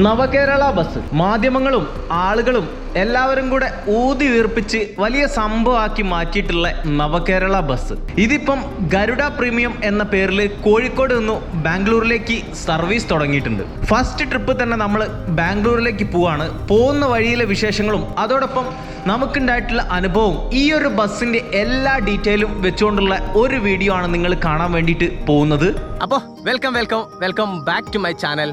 നവകേരള bus മാധ്യമങ്ങളും ആളുകളും എല്ലാവരും കൂടെ ഊതി വീർപ്പിച്ച് വലിയ സംഭവമാക്കി മാറ്റിയിട്ടുള്ള നവകേരള ബസ്. ഇതിപ്പം ഗരുഡ പ്രീമിയം എന്ന പേരിൽ കോഴിക്കോട് നിന്നു ബാംഗ്ലൂരിലേക്ക് സർവീസ് തുടങ്ങിയിട്ടുണ്ട്. ഫസ്റ്റ് ട്രിപ്പ് തന്നെ നമ്മൾ ബാംഗ്ലൂരിലേക്ക് പോവാണ്. പോകുന്ന വഴിയിലെ വിശേഷങ്ങളും അതോടൊപ്പം നമുക്കുണ്ടായിട്ടുള്ള അനുഭവം ഈ ഒരു ബസ്സിന്റെ എല്ലാ ഡീറ്റെയിലും വെച്ചുകൊണ്ടുള്ള ഒരു വീഡിയോ ആണ് നിങ്ങൾ കാണാൻ വേണ്ടിയിട്ട് പോകുന്നത്. അപ്പോൾ welcome welcome welcome back to my channel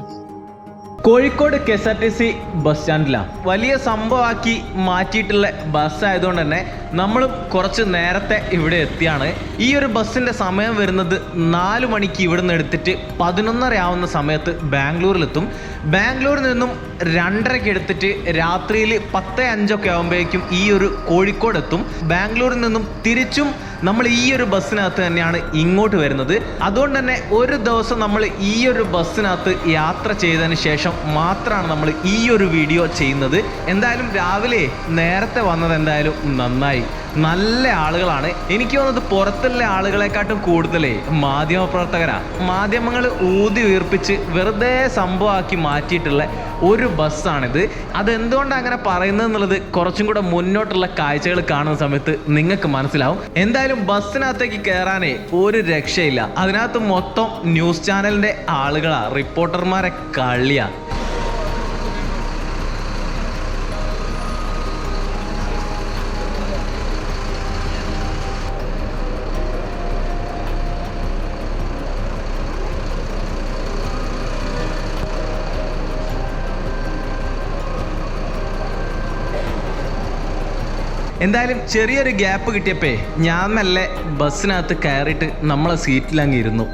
Kozhikode K S R T C bus സ്റ്റാൻഡിലാണ് വലിയ സംഭവമാക്കി മാറ്റിയിട്ടുള്ള ബസ് ആയതുകൊണ്ട് തന്നെ നമ്മൾ കുറച്ച് നേരത്തെ ഇവിടെ എത്തിയാണ്. ഈ ഒരു ബസ്സിന്റെ സമയം വരുന്നത് നാല് മണിക്ക് ഇവിടെ നിന്ന് എടുത്തിട്ട് പതിനൊന്നര ആവുന്ന സമയത്ത് ബാംഗ്ലൂരിലെത്തും. ബാംഗ്ലൂരിൽ നിന്നും രണ്ടരയ്ക്ക് എടുത്തിട്ട് രാത്രിയിൽ പത്ത് അഞ്ചൊക്കെ ആകുമ്പോഴേക്കും ഈ ഒരു കോഴിക്കോട് എത്തും. ബാംഗ്ലൂരിൽ നിന്നും തിരിച്ചും നമ്മൾ ഈ ഒരു ബസ്സിനകത്ത് തന്നെയാണ് ഇങ്ങോട്ട് വരുന്നത്. അതുകൊണ്ട് തന്നെ ഒരു ദിവസം നമ്മൾ ഈ ഒരു ബസ്സിനകത്ത് യാത്ര ചെയ്തതിന് ശേഷം മാത്രമാണ് നമ്മൾ ഈ ഒരു വീഡിയോ ചെയ്യുന്നത്. എന്തായാലും രാവിലെ നേരത്തെ വന്നത് എന്തായാലും നന്നായി. നല്ല ആളുകളാണ്. എനിക്ക് തോന്നുന്നത് പുറത്തുള്ള ആളുകളെക്കാട്ടും കൂടുതലേ മാധ്യമ പ്രവർത്തകരാ മാധ്യമങ്ങൾ ഊതി ഉയർപ്പിച്ച് വെറുതെ സംഭവമാക്കി മാറ്റിയിട്ടുള്ള ഒരു ബസ്സാണിത്. അതെന്തുകൊണ്ടാണ് അങ്ങനെ പറയുന്നത് എന്നുള്ളത് കുറച്ചും കൂടെ മുന്നോട്ടുള്ള കാഴ്ചകൾ കാണുന്ന സമയത്ത് നിങ്ങൾക്ക് മനസ്സിലാവും. എന്തായാലും ബസ്സിനകത്തേക്ക് കയറാനേ ഒരു രക്ഷയില്ല. അതിനകത്ത് മൊത്തം ന്യൂസ് ചാനലിന്റെ ആളുകളാ. റിപ്പോർട്ടർമാരെ കളിയാ എന്തായാലും ചെറിയൊരു ഗ്യാപ്പ് കിട്ടിയപ്പേ ഞാൻ മെല്ലെ ബസ്സിനകത്ത് കയറിയിട്ട് നമ്മളെ സീറ്റിലങ്ങ് ഇരുന്നു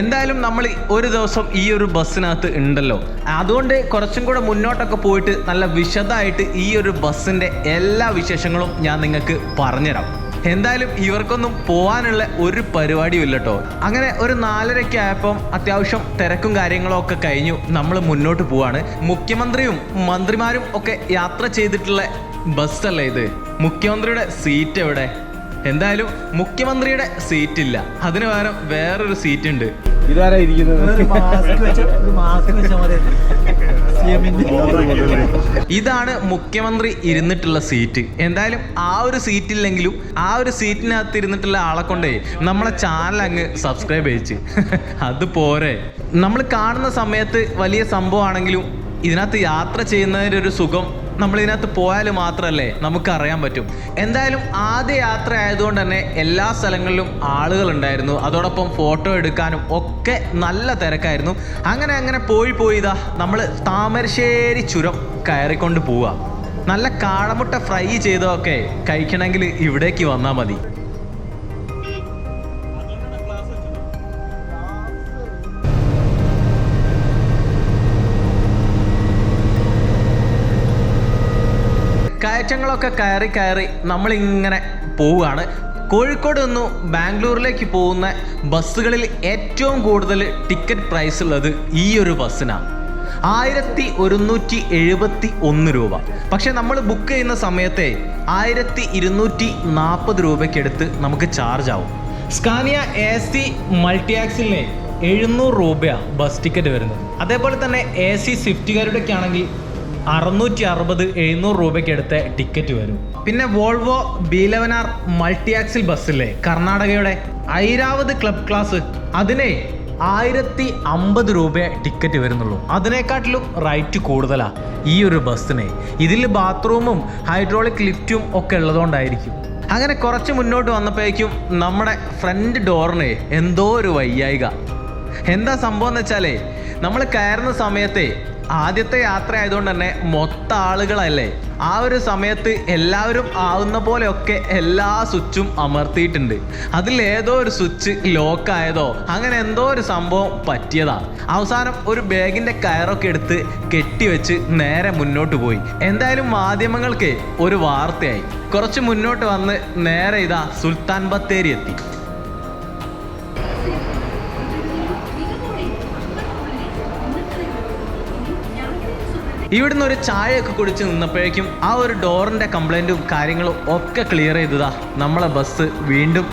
എന്തായാലും നമ്മൾ ഒരു ദിവസം ഈ ഒരു ബസ്സിനകത്ത് ഉണ്ടല്ലോ. അതുകൊണ്ട് കുറച്ചും കൂടെ മുന്നോട്ടൊക്കെ പോയിട്ട് നല്ല വിശദമായിട്ട് ഈ ഒരു ബസ്സിന്റെ എല്ലാ വിശേഷങ്ങളും ഞാൻ നിങ്ങൾക്ക് പറഞ്ഞുതരാം. എന്തായാലും ഇവർക്കൊന്നും പോകാനുള്ള ഒരു പരിപാടിയും ഇല്ല കേട്ടോ അങ്ങനെ ഒരു നാലരയ്ക്ക് ആയപ്പം അത്യാവശ്യം തിരക്കും കാര്യങ്ങളും ഒക്കെ കഴിഞ്ഞു. നമ്മൾ മുന്നോട്ട് പോവാണ്. മുഖ്യമന്ത്രിയും മന്ത്രിമാരും ഒക്കെ യാത്ര ചെയ്തിട്ടുള്ള ബസ്സല്ലേ ഇത്? മുഖ്യമന്ത്രിയുടെ സീറ്റ് എവിടെ? എന്തായാലും മുഖ്യമന്ത്രിയുടെ സീറ്റ് ഇല്ല അതിന് പകരം വേറൊരു സീറ്റ് ഉണ്ട് ഇതാരാ ഇരിക്കുന്നത്? ഇതാണ് മുഖ്യമന്ത്രി ഇരുന്നിട്ടുള്ള സീറ്റ്. എന്തായാലും ആ ഒരു സീറ്റില്ലെങ്കിലും ആ ഒരു സീറ്റിനകത്ത് ഇരുന്നിട്ടുള്ള ആളെ കൊണ്ടേ നമ്മളെ ചാനൽ അങ്ങ് സബ്സ്ക്രൈബ് ചെയ്യിച്ച്. അത് പോരെ. നമ്മൾ കാണുന്ന സമയത്ത് വലിയ സംഭവമാണെങ്കിലും ഇതിനകത്ത് യാത്ര ചെയ്യുന്നതിന്റെ ഒരു സുഖം നമ്മൾ ഇതിനകത്ത് പോയാൽ മാത്രമല്ലേ നമുക്ക് അറിയാൻ പറ്റും. എന്തായാലും ആദ്യ യാത്ര ആയതുകൊണ്ട് തന്നെ എല്ലാ സ്ഥലങ്ങളിലും ആളുകൾ ഉണ്ടായിരുന്നു അതോടൊപ്പം ഫോട്ടോ എടുക്കാനും ഒക്കെ നല്ല തിരക്കായിരുന്നു. അങ്ങനെ അങ്ങനെ പോയി പോയി ഇതാ നമ്മൾ താമരശ്ശേരി ചുരം കയറിക്കൊണ്ട് പോവുക നല്ല കാളമുട്ട ഫ്രൈ ചെയ്തതൊക്കെ കഴിക്കണമെങ്കിൽ ഇവിടേക്ക് വന്നാൽ മതി. കയറ്റങ്ങളൊക്കെ കയറി കയറി നമ്മളിങ്ങനെ പോവുകയാണ്. കോഴിക്കോട് നിന്നും ബാംഗ്ലൂരിലേക്ക് പോകുന്ന ബസ്സുകളിൽ ഏറ്റവും കൂടുതൽ ടിക്കറ്റ് പ്രൈസ് ഉള്ളത് ഈ ഒരു ബസ്സിനാണ് ആയിരത്തി ഒരുന്നൂറ്റി എഴുപത്തി ഒന്ന് രൂപ. പക്ഷെ നമ്മൾ ബുക്ക് ചെയ്യുന്ന സമയത്തെ ആയിരത്തി ഇരുന്നൂറ്റി നാൽപ്പത് രൂപയ്ക്കെടുത്ത് നമുക്ക് ചാർജ് ആവും. സ്കാനിയ എ സി മൾട്ടി ആക്സിലിന് എഴുന്നൂറ് രൂപയാണ് ബസ് ടിക്കറ്റ് വരുന്നത്. അതേപോലെ തന്നെ എ സി സ്വിഫ്റ്റുകാരുടെയൊക്കെ ആണെങ്കിൽ അറുന്നൂറ്റി അറുപത് എഴുന്നൂറ് രൂപയ്ക്ക് എടുത്ത ടിക്കറ്റ് വരും. പിന്നെ Volvo B eleven R multi axle ബസ്സില്ലേ? കർണാടകയുടെ ഐരാവത് ക്ലബ് ക്ലാസ് അതിനെ ആയിരത്തി അമ്പത് രൂപ ടിക്കറ്റ് വരുന്നുള്ളൂ. അതിനെക്കാട്ടിലും റൈറ്റ് കൂടുതലാ ഈ ഒരു ബസ്സിന്. ഇതിൽ ബാത്റൂമും ഹൈഡ്രോളിക് ലിഫ്റ്റും ഒക്കെ ഉള്ളതുകൊണ്ടായിരിക്കും. അങ്ങനെ കുറച്ച് മുന്നോട്ട് വന്നപ്പോഴേക്കും നമ്മുടെ ഫ്രണ്ട് ഡോറിന് എന്തോ ഒരു വയ്യായിക. എന്താ സംഭവം എന്ന് വെച്ചാലേ നമ്മൾ കയറുന്ന സമയത്തെ ആദ്യത്തെ യാത്ര ആയതുകൊണ്ട് തന്നെ മൊത്ത ആളുകളല്ലേ? ആ ഒരു സമയത്ത് എല്ലാവരും ആവുന്ന പോലെയൊക്കെ എല്ലാ സ്വിച്ചും അമർത്തിയിട്ടുണ്ട്. അതിൽ ഏതോ ഒരു സ്വിച്ച് ലോക്ക് ആയതോ അങ്ങനെ എന്തോ ഒരു സംഭവം പറ്റിയതാ. അവസാനം ഒരു ബാഗിന്റെ കയറൊക്കെ എടുത്ത് കെട്ടിവെച്ച് നേരെ മുന്നോട്ട് പോയി. എന്തായാലും മാധ്യമങ്ങൾക്ക് ഒരു വാർത്തയായി. കുറച്ച് മുന്നോട്ട് വന്ന് നേരെ ഇതാ സുൽത്താൻ ബത്തേരി എത്തി. ഇവിടുന്ന് ഒരു ചായയൊക്കെ കുടിച്ച് നിന്നപ്പോഴേക്കും ആ ഒരു ഡോറിന്റെ കംപ്ലൈന്റും കാര്യങ്ങളും ഒക്കെ ക്ലിയർ ചെയ്തതാ. നമ്മളെ ബസ് വീണ്ടും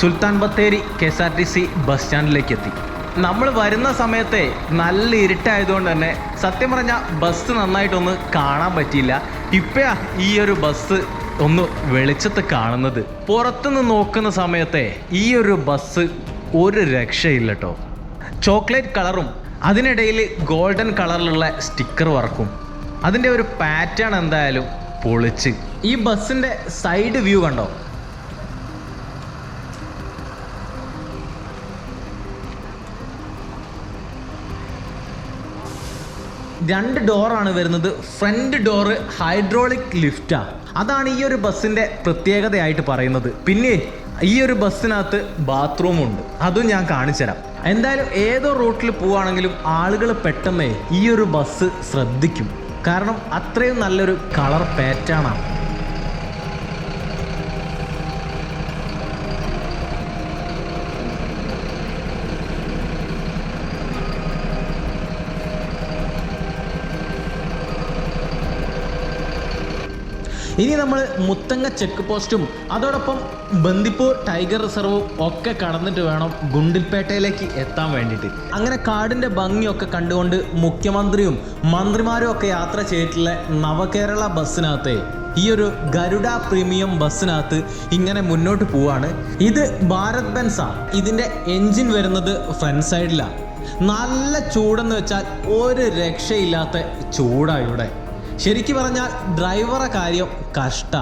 Sultan Bathery K S R T C bus സ്റ്റാൻഡിലേക്ക് എത്തി. നമ്മൾ വരുന്ന സമയത്തെ നല്ല ഇരുട്ടായതുകൊണ്ട് തന്നെ സത്യം പറഞ്ഞാൽ ബസ് നന്നായിട്ടൊന്ന് കാണാൻ പറ്റിയില്ല. ഇപ്പോഴാ ഈ ഒരു ബസ് ഒന്ന് വെളിച്ചത്ത് കാണുന്നത്. പുറത്തുനിന്ന് നോക്കുന്ന സമയത്തെ ഈ ഒരു ബസ് ഒരു രക്ഷയില്ല കേട്ടോ ചോക്ലേറ്റ് കളറും അതിനിടയിൽ ഗോൾഡൻ കളറിലുള്ള സ്റ്റിക്കർ വർക്കും അതിന്റെ ഒരു പാറ്റേൺ എന്തായാലും പൊളിച്ച്. ഈ ബസ്സിന്റെ സൈഡ് വ്യൂ കണ്ടോ? രണ്ട് ഡോറാണ് വരുന്നത്. ഫ്രണ്ട് ഡോറ് ഹൈഡ്രോളിക് ലിഫ്റ്റാണ് അതാണ് ഈ ഒരു ബസ്സിന്റെ പ്രത്യേകതയായിട്ട് പറയുന്നത്. പിന്നെ ഈ ഒരു ബസ്സിനകത്ത് ബാത്റൂം ഉണ്ട് അതും ഞാൻ കാണിച്ചുതരാം. എന്തായാലും ഏതോ റൂട്ടിൽ പോവാണെങ്കിലും ആളുകൾ പെട്ടെന്ന് ഈ ഒരു ബസ് ശ്രദ്ധിക്കും. കാരണം അത്രയും നല്ലൊരു കളർ പാറ്റേൺ ഇനി നമ്മൾ മുത്തങ്ങ ചെക്ക് പോസ്റ്റും അതോടൊപ്പം ബന്ദിപ്പൂർ ടൈഗർ റിസർവും ഒക്കെ കടന്നിട്ട് വേണം ഗുണ്ടിൽപേട്ടയിലേക്ക് എത്താൻ വേണ്ടിയിട്ട്. അങ്ങനെ കാടിന്റെ ഭംഗിയൊക്കെ കണ്ടുകൊണ്ട് മുഖ്യമന്ത്രിയും മന്ത്രിമാരും ഒക്കെ യാത്ര ചെയ്തിട്ടുള്ള നവകേരള ബസ്സിനകത്തെ ഈ ഒരു ഗരുഡ പ്രീമിയം ബസ്സിനകത്ത് ഇങ്ങനെ മുന്നോട്ട് പോവാണ്. ഇത് ഭാരത് ബെൻസാണ് ഇതിന്റെ എൻജിൻ വരുന്നത് ഫ്രണ്ട് സൈഡിലാണ് നല്ല ചൂടെന്ന് വെച്ചാൽ ഒരു രക്ഷയില്ലാത്ത ചൂടാണ് ഇവിടെ. ശരിക്കും പറഞ്ഞാൽ ഡ്രൈവറെ കാര്യം കഷ്ട.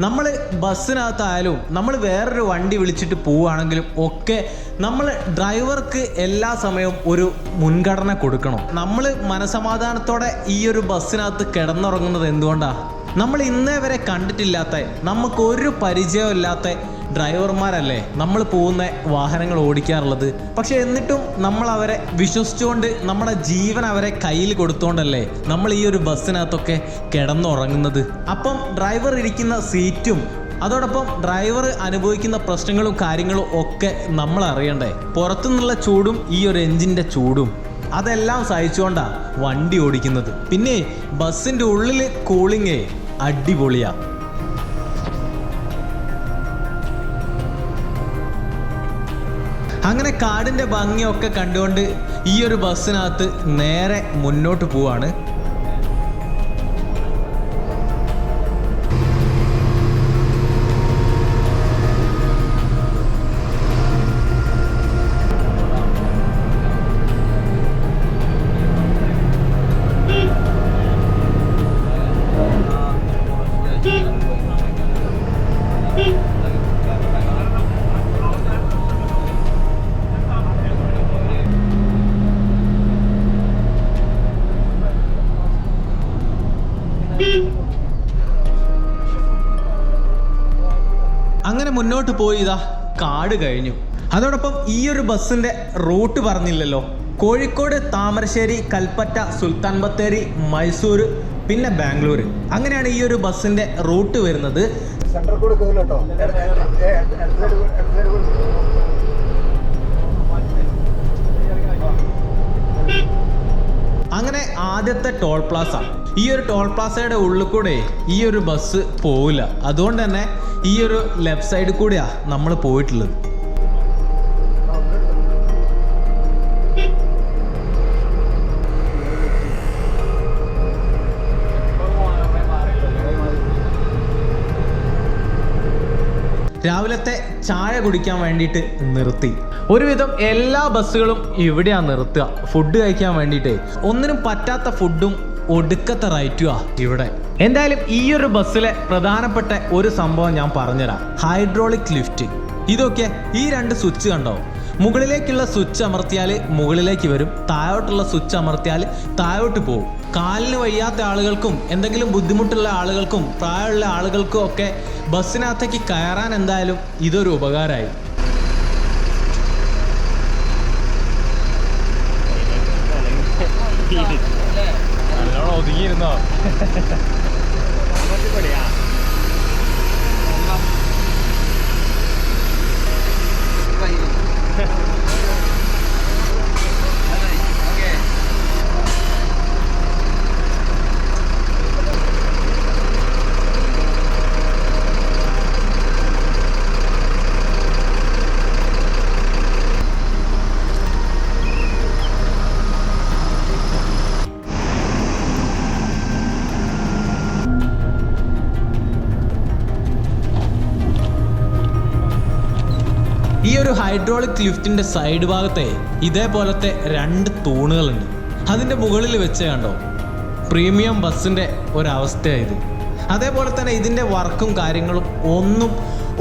നമ്മൾ ബസ്സിനകത്തായാലും നമ്മൾ വേറൊരു വണ്ടി വിളിച്ചിട്ട് പോവുകയാണെങ്കിലും ഒക്കെ നമ്മൾ ഡ്രൈവർക്ക് എല്ലാ സമയവും ഒരു മുൻഗണന കൊടുക്കണം. നമ്മൾ മനസമാധാനത്തോടെ ഈ ഒരു ബസ്സിനകത്ത് കിടന്നുറങ്ങുന്നത് എന്തുകൊണ്ടാണ് നമ്മൾ ഇന്നേ വരെ കണ്ടിട്ടില്ലാത്ത നമുക്കൊരു പരിചയമില്ലാത്ത ഡ്രൈവർമാരല്ലേ? നമ്മൾ പോകുന്ന വാഹനങ്ങൾ ഓടിക്കാറുള്ളത്. പക്ഷെ എന്നിട്ടും നമ്മൾ അവരെ വിശ്വസിച്ചുകൊണ്ട് നമ്മുടെ ജീവൻ അവരെ കയ്യിൽ കൊടുത്തോണ്ടല്ലേ നമ്മൾ ഈ ഒരു ബസ്സിനകത്തൊക്കെ കിടന്നുറങ്ങുന്നത്. അപ്പം ഡ്രൈവർ ഇരിക്കുന്ന സീറ്റും അതോടൊപ്പം ഡ്രൈവർ അനുഭവിക്കുന്ന പ്രശ്നങ്ങളും കാര്യങ്ങളും ഒക്കെ നമ്മൾ അറിയണ്ടേ? പുറത്തുനിന്നുള്ള ചൂടും ഈ ഒരു എഞ്ചിന്റെ ചൂടും. അതെല്ലാം സഹിച്ചുകൊണ്ടാണ് വണ്ടി ഓടിക്കുന്നത്. പിന്നെ ബസ്സിന്റെ ഉള്ളിൽ കൂളിങ്ങേ അടിപൊളിയാ. അങ്ങനെ കാടിന്റെ ഭംഗിയൊക്കെ കണ്ടുകൊണ്ട് ഈ ഒരു ബസ്സിനകത്ത് നേരെ മുന്നോട്ട് പോവാണ്. അങ്ങനെ മുന്നോട്ട് പോയി ഇതാ കാട് കഴിഞ്ഞു അതോടൊപ്പം ഈ ഒരു ബസ്സിന്റെ റൂട്ട് പറഞ്ഞില്ലല്ലോ കോഴിക്കോട് താമരശ്ശേരി കൽപ്പറ്റ സുൽത്താൻ ബത്തേരി മൈസൂർ പിന്നെ ബാംഗ്ലൂർ അങ്ങനെയാണ് ഈ ഒരു ബസ്സിന്റെ റൂട്ട് വരുന്നത് അങ്ങനെ ആദ്യത്തെ ടോൾ പ്ലാസ ഈ ഒരു ടോൾ പ്ലാസയുടെ ഉള്ളിൽ കൂടെ ഈ ഒരു ബസ് പോവില്ല. അതുകൊണ്ട് തന്നെ ഈ ഒരു ലെഫ്റ്റ് സൈഡിൽ കൂടെയാണ് നമ്മൾ പോയിട്ടുള്ളത്. രാവിലത്തെ ചായ കുടിക്കാൻ വേണ്ടിയിട്ട് നിർത്തി. ഒരുവിധം എല്ലാ ബസ്സുകളും ഇവിടെയാണ് നിർത്തുക. ഫുഡ് കഴിക്കാൻ വേണ്ടിയിട്ട്. ഒന്നിനും പറ്റാത്ത ഫുഡും ഒടുക്കത്തെ റൈറ്റുവാ ഇവിടെ. എന്തായാലും ഈ ഒരു ബസ്സിലെ പ്രധാനപ്പെട്ട ഒരു സംഭവം ഞാൻ പറഞ്ഞുതരാം. ഹൈഡ്രോളിക് ലിഫ്റ്റ് ഇതൊക്കെ ഈ രണ്ട് സ്വിച്ച് കണ്ടോ? മുകളിലേക്കുള്ള സ്വിച്ച് അമർത്തിയാൽ മുകളിലേക്ക് വരും. താഴോട്ടുള്ള സ്വിച്ച് അമർത്തിയാൽ താഴോട്ട് പോകും. കാലിന് വയ്യാത്ത ആളുകൾക്കും എന്തെങ്കിലും ബുദ്ധിമുട്ടുള്ള ആളുകൾക്കും പ്രായമുള്ള ആളുകൾക്കും ഒക്കെ ബസ്സിനകത്തേക്ക് കയറാൻ എന്തായാലും ഇതൊരു ഉപകാരമായി できるな。ഹൈഡ്രോളിക് ലിഫ്റ്റിന്റെ സൈഡ് ഭാഗത്തെ ഇതേപോലത്തെ രണ്ട് തൂണുകളുണ്ട്. അതിന്റെ മുകളിൽ വെച്ച് കണ്ടോ? പ്രീമിയം ബസ്സിന്റെ ഒരവസ്ഥയായത്. അതേപോലെ തന്നെ ഇതിന്റെ വർക്കും കാര്യങ്ങളും ഒന്നും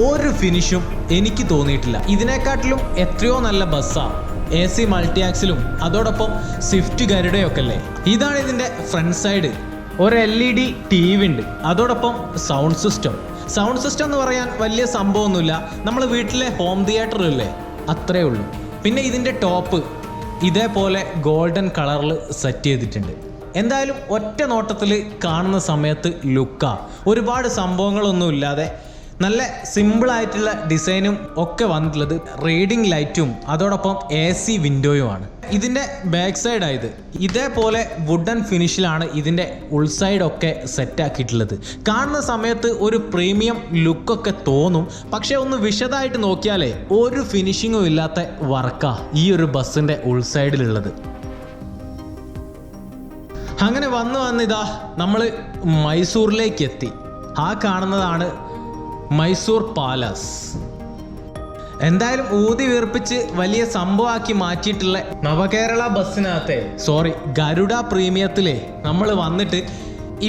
ഒരു ഫിനിഷും എനിക്ക് തോന്നിയിട്ടില്ല. ഇതിനെക്കാട്ടിലും എത്രയോ നല്ല ബസ്സാണ് എ സി മൾട്ടിയാക്സിലും അതോടൊപ്പം സ്വിഫ്റ്റ് ഗരുഡയൊക്കെ അല്ലേ ഇതാണ് ഇതിന്റെ ഫ്രണ്ട് സൈഡ്. ഒരു L E D T V ഉണ്ട് അതോടൊപ്പം സൗണ്ട് സിസ്റ്റം. സൗണ്ട് സിസ്റ്റം എന്ന് പറയാൻ വലിയ സംഭവമൊന്നുമില്ല. നമ്മൾ വീട്ടിലെ ഹോം തിയേറ്റർ തിയേറ്ററില്ലേ അത്രേ ഉള്ളൂ. പിന്നെ ഇതിന്റെ ടോപ്പ് ഇതേപോലെ ഗോൾഡൻ കളറിൽ സെറ്റ് ചെയ്തിട്ടുണ്ട്. എന്തായാലും ഒറ്റ നോട്ടത്തിൽ കാണുന്ന സമയത്ത് ലുക്ക. ഒരുപാട് സംഭവങ്ങളൊന്നും ഇല്ലാതെ നല്ല സിമ്പിൾ ആയിട്ടുള്ള ഡിസൈനും ഒക്കെ വന്നിട്ടുള്ളത് റീഡിംഗ് ലൈറ്റും അതോടൊപ്പം എ സി വിൻഡോയുമാണ് ഇതിന്റെ ബാക്ക് സൈഡ് ആയത്. ഇതേപോലെ വുഡൻ ഫിനിഷിലാണ് ഇതിന്റെ ഉൾസൈഡൊക്കെ സെറ്റ് ആക്കിയിട്ടുള്ളത്. കാണുന്ന സമയത്ത് ഒരു പ്രീമിയം ലുക്കൊക്കെ തോന്നും. പക്ഷേ ഒന്ന് വിശദമായിട്ട് നോക്കിയാലേ ഒരു ഫിനിഷിങ്ങും ഇല്ലാത്ത വർക്കാ ഈ ഒരു ബസ്സിന്റെ ഉൾസൈഡിലുള്ളത് അങ്ങനെ വന്ന് വന്നിതാ നമ്മൾ മൈസൂറിലേക്ക് എത്തി. ആ കാണുന്നതാണ് മൈസൂർ പാലസ്. എന്തായാലും ഊതി വീർപ്പിച്ച് വലിയ സംഭവമാക്കി മാറ്റിയിട്ടുള്ള നവകേരള ബസ്സിനകത്തെ സോറി ഗരുഡ പ്രീമിയത്തിലെ നമ്മൾ വന്നിട്ട്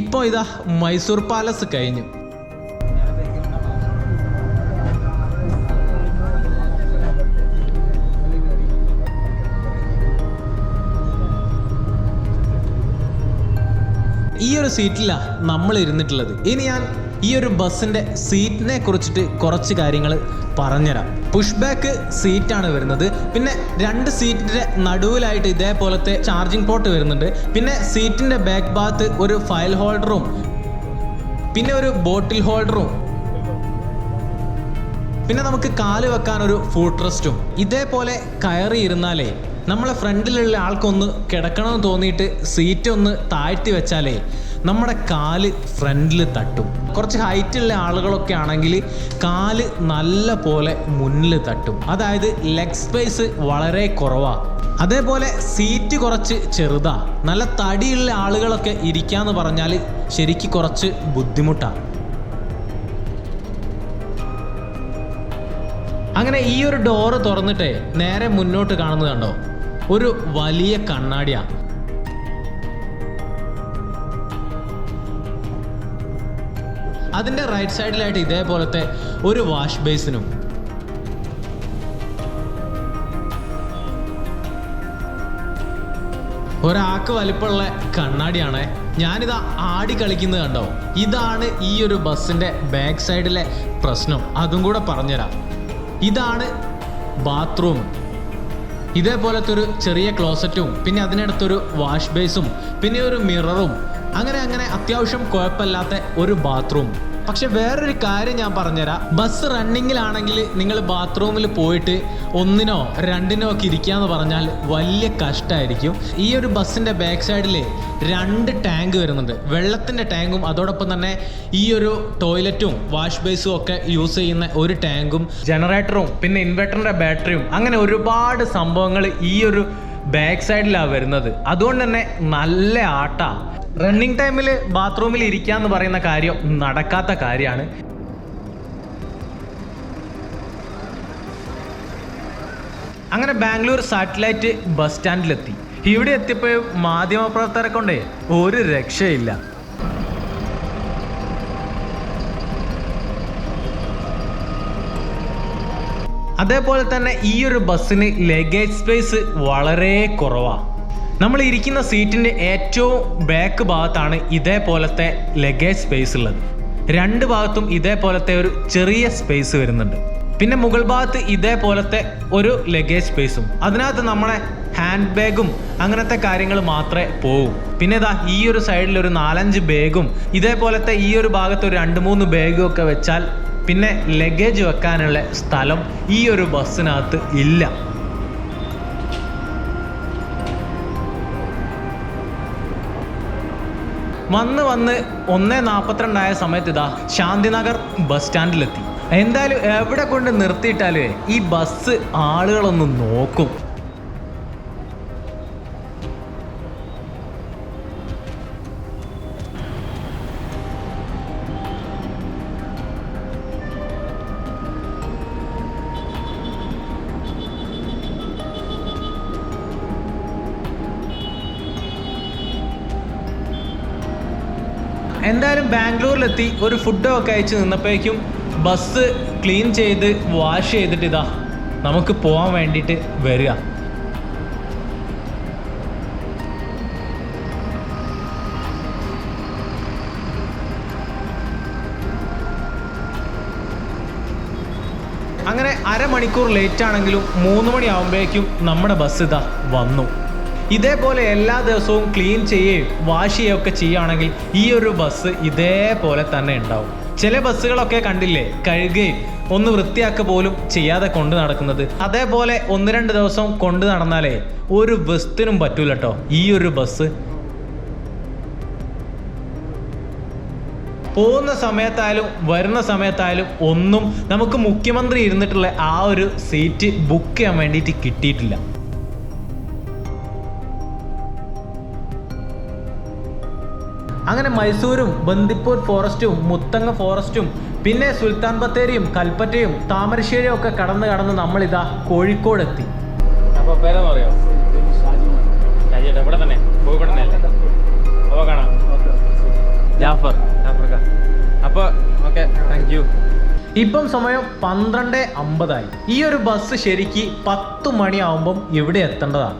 ഇപ്പോൾ ഇതാ മൈസൂർ പാലസ് കഴിഞ്ഞു. ഈ ഒരു സീറ്റിലാണ് നമ്മൾ ഇരുന്നിട്ടുള്ളത്. ഇനി ഞാൻ ഈ ഒരു ബസ്സിന്റെ സീറ്റിനെ കുറിച്ചിട്ട് കുറച്ച് കാര്യങ്ങൾ പറഞ്ഞുതരാം. പുഷ് ബാക്ക് സീറ്റാണ് വരുന്നത്. പിന്നെ രണ്ട് സീറ്റിന്റെ നടുവിലായിട്ട് ഇതേപോലത്തെ ചാർജിങ് പോർട്ട് വരുന്നുണ്ട്. പിന്നെ സീറ്റിന്റെ ബാക്ക് ഭാഗത്ത് ഒരു ഫയൽ ഹോൾഡറും പിന്നെ ഒരു ബോട്ടിൽ ഹോൾഡറും പിന്നെ നമുക്ക് കാൽ വെക്കാൻ ഒരു ഫുഡ് റെസ്റ്റും ഇതേപോലെ കയറി ഇരുന്നാലേ നമ്മളെ ഫ്രണ്ടിലുള്ള ആൾക്കൊന്ന് കിടക്കണമെന്ന് തോന്നിയിട്ട് സീറ്റ് ഒന്ന് താഴ്ത്തി വെച്ചാലേ നമ്മുടെ കാൽ ഫ്രണ്ടിൽ തട്ടും. കുറച്ച് ഹൈറ്റുള്ള ആളുകളൊക്കെ ആണെങ്കിൽ കാൽ നല്ല പോലെ മുന്നിൽ തട്ടും. അതായത് ലെഗ് സ്പേസ് വളരെ കുറവാണ് അതേപോലെ സീറ്റ് കുറച്ച് ചെറുതാ. നല്ല തടിയുള്ള ആളുകളൊക്കെ ഇരിക്കാന്ന് പറഞ്ഞാൽ ശരിക്ക് കുറച്ച് ബുദ്ധിമുട്ടാണ് അങ്ങനെ ഈ ഒരു ഡോറ് തുറന്നിട്ടേ നേരെ മുന്നോട്ട് കാണുന്നത് കണ്ടോ? ഒരു വലിയ കണ്ണാടിയാ. അതിന്റെ റൈറ്റ് സൈഡിലായിട്ട് ഇതേപോലത്തെ ഒരു വാഷ് ബേസിനും ഒരാൾക്ക് വലിപ്പമുള്ള കണ്ണാടിയാണ്. ഞാനിതാ ആടി കളിക്കുന്നത് കണ്ടോ? ഇതാണ് ഈ ഒരു ബസ്സിന്റെ ബാക്ക് സൈഡിലെ പ്രശ്നം. അതും കൂടെ പറഞ്ഞുതരാം. ഇതാണ് ബാത്റൂം ഇതേപോലത്തെ ഒരു ചെറിയ ക്ലോസറ്റും പിന്നെ അതിനടുത്തൊരു വാഷ് ബേസും പിന്നെ ഒരു മിററും അങ്ങനെ അങ്ങനെ അത്യാവശ്യം കുഴപ്പമില്ലാത്ത ഒരു ബാത്റൂം പക്ഷെ വേറൊരു കാര്യം ഞാൻ പറഞ്ഞുതരാം. ബസ് റണ്ണിങ്ങിലാണെങ്കിൽ നിങ്ങൾ ബാത്റൂമിൽ പോയിട്ട് ഒന്നിനോ രണ്ടിനോ ഒക്കെ ഇരിക്കാന്ന് പറഞ്ഞാൽ വലിയ കഷ്ടമായിരിക്കും ഈ ഒരു ബസ്സിന്റെ ബാക്ക് സൈഡിൽ രണ്ട് ടാങ്ക് വരുന്നുണ്ട്. വെള്ളത്തിന്റെ ടാങ്കും അതോടൊപ്പം തന്നെ ഈ ഒരു ടോയ്ലറ്റും വാഷ് ബേസും ഒക്കെ യൂസ് ചെയ്യുന്ന ഒരു ടാങ്കും ജനറേറ്ററും പിന്നെ ഇൻവെർട്ടറിന്റെ ബാറ്ററിയും അങ്ങനെ ഒരുപാട് സംഭവങ്ങൾ ഈ ഒരു ബാക്ക് സൈഡിലാണ് വരുന്നത്. അതുകൊണ്ട് തന്നെ നല്ല ആട്ടാ. റണ്ണിങ് ടൈമിൽ ബാത്റൂമിൽ ഇരിക്കുക എന്ന് പറയുന്ന കാര്യം നടക്കാത്ത കാര്യമാണ്. അങ്ങനെ ബാംഗ്ലൂർ സാറ്റലൈറ്റ് ബസ് സ്റ്റാൻഡിലെത്തി. ഇവിടെ എത്തിയപ്പോൾ മാധ്യമപ്രവർത്തകരെ കൊണ്ടേ ഒരു രക്ഷയില്ല. അതേപോലെ തന്നെ ഈ ഒരു ബസ്സിന് ലഗേജ് സ്പേസ് വളരെ കുറവാണ് നമ്മൾ ഇരിക്കുന്ന സീറ്റിന്റെ ഏറ്റവും ബാക്ക് ഭാഗത്താണ് ഇതേപോലത്തെ ലഗേജ് സ്പേസ് ഉള്ളത്. രണ്ട് ഭാഗത്തും ഇതേപോലത്തെ ഒരു ചെറിയ സ്പേസ് വരുന്നുണ്ട്. പിന്നെ മുകൾ ഭാഗത്ത് ഇതേപോലത്തെ ഒരു ലഗേജ് സ്പേസും അതിനകത്ത് നമ്മളെ ഹാൻഡ് ബാഗും അങ്ങനത്തെ കാര്യങ്ങൾ മാത്രമേ പോകും പിന്നെ ഇതാ ഈ ഒരു സൈഡിൽ ഒരു നാലഞ്ച് ബാഗും ഇതേപോലത്തെ ഈ ഒരു ഭാഗത്ത് ഒരു രണ്ട് മൂന്ന് ബാഗും ഒക്കെ വെച്ചാൽ പിന്നെ ലഗേജ് വെക്കാനുള്ള സ്ഥലം ഈ ഒരു ബസ്സിനകത്ത് ഇല്ല. വന്ന് വന്ന് ഒന്നേ നാൽപ്പത്തിരണ്ടായ സമയത്ത് ഇതാ ശാന്തിനഗർ ബസ് സ്റ്റാൻഡിലെത്തി എന്തായാലും എവിടെ കൊണ്ട് നിർത്തിയിട്ടാലേ ഈ ബസ് ആളുകളൊന്ന് നോക്കും. എന്തായാലും ബാംഗ്ലൂരിലെത്തി ഒരു ഫുഡൊക്കെ അയച്ച് നിന്നപ്പോഴേക്കും ബസ് ക്ലീൻ ചെയ്ത് വാഷ് ചെയ്തിട്ട് ഇതാ നമുക്ക് പോകാൻ വേണ്ടിയിട്ട് വരിക. അങ്ങനെ അരമണിക്കൂർ ലേറ്റ് ആണെങ്കിലും മൂന്ന് മണിയാവുമ്പോഴേക്കും നമ്മുടെ ബസ് ഇതാ വന്നു. ഇതേപോലെ എല്ലാ ദിവസവും ക്ലീൻ ചെയ്യുകയും വാഷ് ചെയ്യുകയൊക്കെ ചെയ്യുകയാണെങ്കിൽ ഈ ഒരു ബസ് ഇതേപോലെ തന്നെ ഉണ്ടാവും. ചില ബസ്സുകളൊക്കെ കണ്ടില്ലേ കഴുകുകയും ഒന്ന് വൃത്തിയാക്ക പോലും ചെയ്യാതെ കൊണ്ട് നടക്കുന്നത്. അതേപോലെ ഒന്ന് രണ്ട് ദിവസം കൊണ്ട് നടന്നാലേ ഒരു ബസ്സിനും പറ്റൂല കേട്ടോ ഈ ഒരു ബസ് പോകുന്ന സമയത്തായാലും വരുന്ന സമയത്തായാലും ഒന്നും നമുക്ക് മുഖ്യമന്ത്രി ഇരുന്നിട്ടുള്ള ആ ഒരു സീറ്റ് ബുക്ക് ചെയ്യാൻ വേണ്ടിയിട്ട് കിട്ടിയിട്ടില്ല. അങ്ങനെ മൈസൂരും ബന്ദിപ്പൂർ ഫോറസ്റ്റും മുത്തങ്ങ ഫോറസ്റ്റും പിന്നെ സുൽത്താൻ ബത്തേരിയും കൽപ്പറ്റയും താമരശ്ശേരിയും ഒക്കെ കടന്ന് കടന്ന് നമ്മളിതാ കോഴിക്കോട് എത്തി അപ്പോൾ പേരെന്ന് പറയോ ഷാജിയേട്ടാ ഇവിടെ തന്നെ കോഴിക്കോട് തന്നെ അല്ലേ? അപ്പൊ കാണാം. ജാഫർ ജാഫർക്ക. അപ്പൊ ഓക്കെ താങ്ക് യു ഇപ്പം സമയം പന്ത്രണ്ട് അമ്പതായി. ഈ ഒരു ബസ് ശരിക്ക് പത്ത് മണിയാവുമ്പം ഇവിടെ എത്തേണ്ടതാണ്?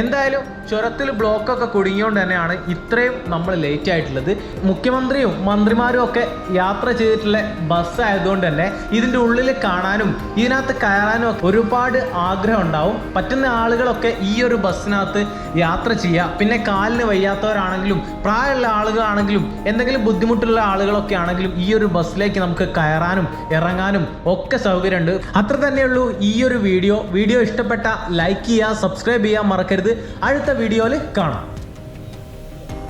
എന്തായാലും ചുരത്തിൽ ബ്ലോക്കൊക്കെ കുടുങ്ങിയോണ്ട് തന്നെയാണ് ഇത്രയും നമ്മൾ ലേറ്റ് ആയിട്ടുള്ളത്. മുഖ്യമന്ത്രിയും മന്ത്രിമാരും ഒക്കെ യാത്ര ചെയ്തിട്ടുള്ള ബസ് ആയതുകൊണ്ട് തന്നെ ഇതിന്റെ ഉള്ളിൽ കാണാനും ഇതിനകത്ത് കയറാനും ഒക്കെ ഒരുപാട് ആഗ്രഹം ഉണ്ടാവും. പറ്റുന്ന ആളുകളൊക്കെ ഈ ഒരു ബസ്സിനകത്ത് യാത്ര ചെയ്യുക പിന്നെ കാലിന് വയ്യാത്തവരാണെങ്കിലും പ്രായമുള്ള ആളുകളാണെങ്കിലും എന്തെങ്കിലും ബുദ്ധിമുട്ടുള്ള ആളുകളൊക്കെ ആണെങ്കിലും ഈ ഒരു ബസ്സിലേക്ക് നമുക്ക് കയറാനും ഇറങ്ങാനും ഒക്കെ സൗകര്യമുണ്ട്. അത്ര തന്നെയുള്ളൂ ഈ ഒരു വീഡിയോ വീഡിയോ ഇഷ്ടപ്പെട്ട ലൈക്ക് ചെയ്യുക സബ്സ്ക്രൈബ് ചെയ്യാൻ മറക്കരുത്. അടുത്ത വീഡിയോയിൽ കാണാം.